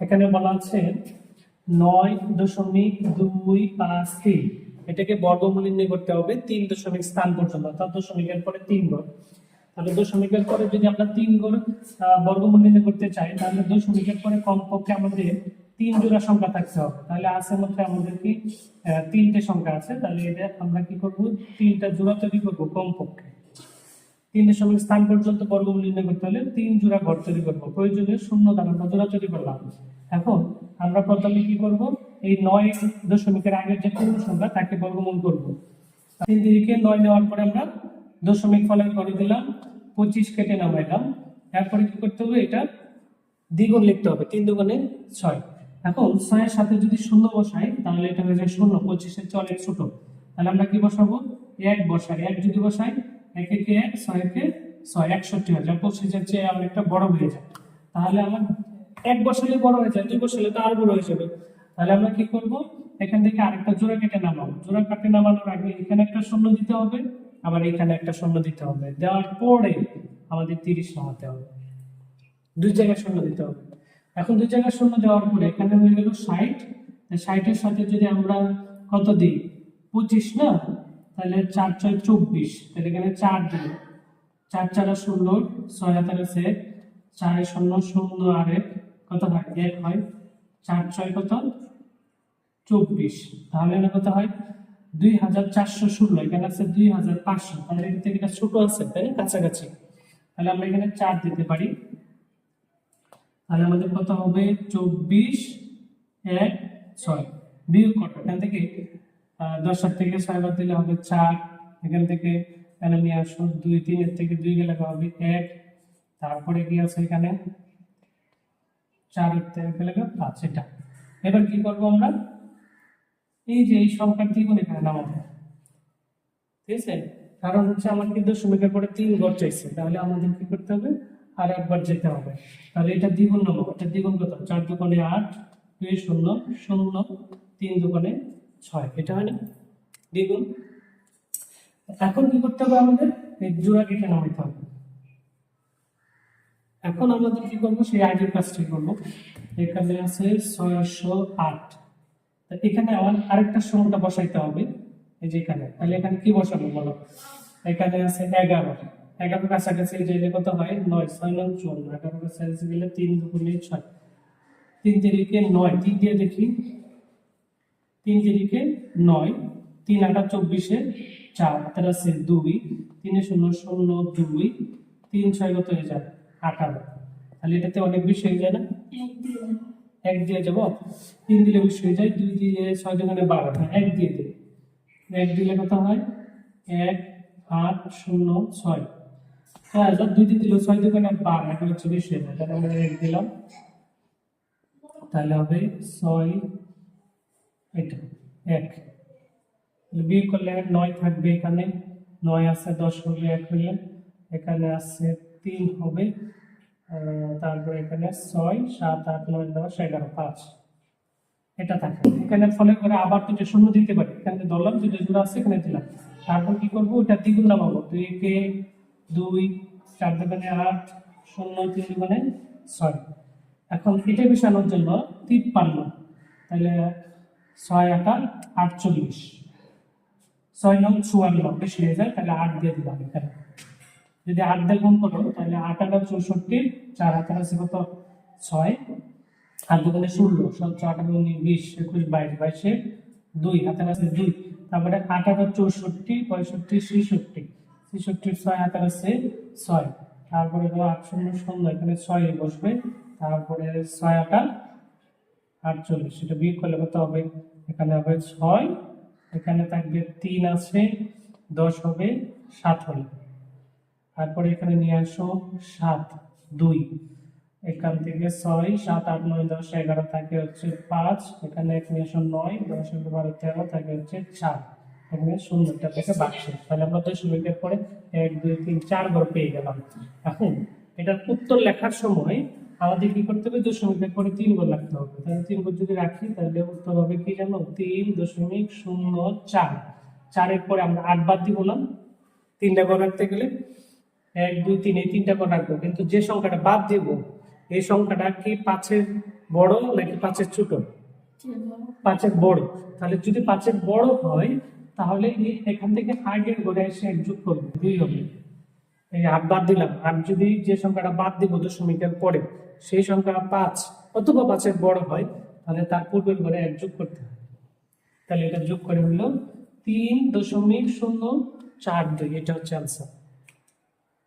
এখানে বলা আছে নয় দশমিক দুই পাঁচ তিন। এটাকে বর্গমূল নির্ণয় করতে হবে তিন দশমিক স্থান পর্যন্ত অর্থাৎ দশমিকের পরে তিন ঘর তাহলে দশমিকের পরে যদি আমরা তিন আহ, বর্গমূল নির্ণয় করতে চাই তাহলে দশমিকের পরে কমপক্ষে আমাদের তিন জোড়া সংখ্যা থাকতে হবে। তাহলে আছে মধ্যে আমাদের কি তিনটে সংখ্যা আছে। তাহলে এটা আমরা কি করব? তিনটা জোড়া তৈরি করব কমপক্ষে। তিন দশমিক স্থান পর্যন্ত বর্গমূল নির্ণয় করতে হলে তিন জোড়া ঘর তৈরি করব। প্রয়োজনে শূন্য দ্বারা আমরা তৈরি করলাম। এখন আমরা প্রথমে কি করব? এই নয় দশমিকের আগের যে পূর্ণ সংখ্যা, তাকে বর্গমূল করব। তিন দিকে নয় নেওয়ার পরে আমরা দশমিক ফলের করে দিলাম, পঁচিশ কেটে নামাইলাম। এরপরে কি করতে হবে? এটা দ্বিগুণ লিখতে হবে, তিন দুগুণে ছয়। এখন ছয়ের সাথে যদি শূন্য বসাই, তাহলে এটা হয়ে যায় শূন্য পঁচিশের চলে ছোট। তাহলে আমরা কি বসাবো? এক বসাই। এক যদি বসাই এক একে এক, ছয় একে ছয়, একষট্টি হয়ে যায়। পঁচিশের চেয়ে অনেকটা বড় হয়ে যায়। তাহলে আমার এক বসালে বড় হয়ে যায়, দুই বসালে তো আরও বড় হয়ে যাবে। তাহলে আমরা কি করব? এখান থেকে আরেকটা জোড়া কেটে নামাবো। জোড়া কাটে নামানোর আগে এখানে একটা শূন্য দিতে হবে, আবার এখানে একটা শূন্য দিতে হবে। দেওয়ার পরে আমাদের তিরিশ নামাতে হবে। দুই জায়গায় শূন্য দিতে হবে। এখন দুই জায়গায় শূন্য দেওয়ার পরে এখানে হয়ে গেল ষাট। ষাটের সাথে যদি আমরা কত দিই? পঁচিশ না? তাহলে চার ছয় চব্বিশ, তাহলে এখানে চার দিই। চার চারা শূন্য, ছয় হাতের আছে চারে শূন্য শূন্য আর এক। কত হয়? এক হয়। চার ছয় কত? চব্বিশ। তাহলে না কত হয়? দুই হাজার চারশো ষোলো। এখানে আছে দুই হাজার পাঁচশো। তাহলে এখান থেকে এটা ছোট আছে, তাই কাছাকাছি। তাহলে আমরা এখানে চার দিতে পারি। তাহলে আমাদের কত হবে? চব্বিশ, এক, ছয়। বিয়োগ কত এখান থেকে আহ, দশ হাত থেকে ছয় বাদ দিলে হবে চার। এখান থেকে এখানে নিয়ে আসো দুই তিনের থেকে দুই গেলে হবে এক। তারপরে কি আছে এখানে? চার গেলে পাঁচ এটা। এবার কি করব আমরা? এই যে এই সংখ্যার দ্বিগুণ এখানে নামাবো ঠিক আছে? কারণ হচ্ছে আমার কিন্তু দশমিকের পরে তিন ঘর চাইছে। তাহলে আমাদের কি করতে হবে? আর একবার যেতে হবে। তাহলে এটা দ্বিগুণ নেব এটা দ্বিগুণ কত? চার দোকানে আট দুই শূন্য শূন্য তিন দোকানে ছয়, এটা হয় না দ্বিগুণ। এখন কি করতে হবে আমাদের? এই জোড়া কেটে নামাইতে হবে। এখন আমাদের কি করব? সেই আগের কাজটি করব। এখানে আছে ছয়শো আট। এখানে আমার আরেকটা সংখ্যা বসাইতে হবে। এই যে এখানে। তাহলে এখানে কি বসাবো বলো? এখানে আছে এগারো। এগারো কাছাকাছি যে কত হয়? নয়, ছয়, নয়, চুয়ান্ন। এগারো কাছাকাছি গেলে তিন দুগুণে ছয়। তিন তিরিকে নয়। তিন দিয়ে দেখি। তিন তিরিকে নয় তিন আটা চব্বিশে চার হাতের আছে দুই তিনে শূন্য শূন্য দুই তিন ছয় কত হয়ে যায়? আঠারো। তাহলে এটাতে অনেক বেশি হয়ে যায় না? এক দিয়ে যাব তিন দিলে বেশি হয়ে যায় দুই দিয়ে ছয় দোকানে বারো হ্যাঁ এক দিয়ে দিই এক দিলে কত হয়? এক আট শূন্য ছয়। হ্যাঁ এবার দুই দিয়ে দিল ছয় দোকানে বারো এটা হচ্ছে বেশি হয়ে যায়। তাহলে আমরা এক দিলাম। তাহলে হবে ছয় এটা এক। বিয়ে করলে এক নয় থাকবে এখানে। নয় আছে দশ হলে এক হইলে এখানে আছে তিন হবে। তারপরে এখানে ছয়, সাত, আট, নয়, দশ, এগারো, পাঁচ। এটা থাকে। এখানে ফলে করে আবার দুটো শূন্য দিতে পারি। এখানে ধরলাম দুটো জোড়া আছে, এখানে দিলাম। তারপর কি করব? ওটা দ্বিগুণ নামাবো দুই একে দুই, চার দোকানে আট, শূন্য তিন দোকানে ছয়। এখন এটা মিশানোর জন্য তিপ্পান্ন। তাহলে ছয় আটা আটচল্লিশ। ছয় নং চুয়ান্ন বেশি হয়ে যায় তাহলে আট দিয়ে দিলাম এখানে। যদি আট দিয়ে গুণ করো, তাহলে আট আটা চৌষট্টি, চার হাতের আছে কত? ছয়। আর দোকানে ষোলো সতেরো আঠারো উনিশ বিশ, একুশ, বাইশ, বাইশে দুই হাতের আছে দুই। তারপরে আঠারো চৌষট্টি, পঁয়ষট্টি, ছেষট্টি। ছেষট্টির ছয় হাতের আছে ছয়। তারপরে তো আট শূন্য শূন্য এখানে ছয় বসবে। তারপরে ছয় আটা আটচল্লিশ, সেটা বিয়োগ করলে কত হবে? এখানে হবে ছয়, এখানে থাকবে তিন আছে, দশ হবে, সাত হলে। তারপরে এখানে নিয়ে আসো সাত, দুই। এখান থেকে ছয়, সাত, আট, নয়, দশ, এগারো থাকে হচ্ছে পাঁচ। এখানে এক নিয়ে আসো নয়, দশ এগারো বারো, তেরো থাকে হচ্ছে চার। এখানে শূন্যটা থেকে বাড়ছে তাহলে আমরা দশমিকের পরে এক, দুই, তিন, চার ঘর পেয়ে গেলাম। এখন এটার উত্তর লেখার সময় আমাদের কি করতে হবে? দশমিকের পরে তিন ঘর রাখতে হবে। তাহলে তিন ঘর যদি রাখি, তাহলে উত্তর হবে কি জানো? তিন দশমিক শূন্য চার। চারের পরে আমরা আট বাদ দিব না। তিনটা ঘর রাখতে গেলে এক, দুই, তিন, এই তিনটা ঘর রাখব। কিন্তু যে সংখ্যাটা বাদ দিব, এই সংখ্যাটা কি পাঁচের বড় নাকি পাঁচের ছোট? পাঁচের বড়। তাহলে যদি পাঁচের বড় হয়, তাহলে এখান থেকে আগের ঘরে এসে যোগ করবে দুই হবে। এই আট বাদ দিলাম আট যদি যে সংখ্যাটা বাদ দিব দশমিকের পরে, সেই সংখ্যা পাঁচ অথবা পাঁচের বড় হয়, তাহলে তার পূর্বের ঘরে এক যোগ করতে হয় তাহলে এটা যোগ করে হলো তিন দশমিক শূন্য চার দুই, এটা হচ্ছে আনসার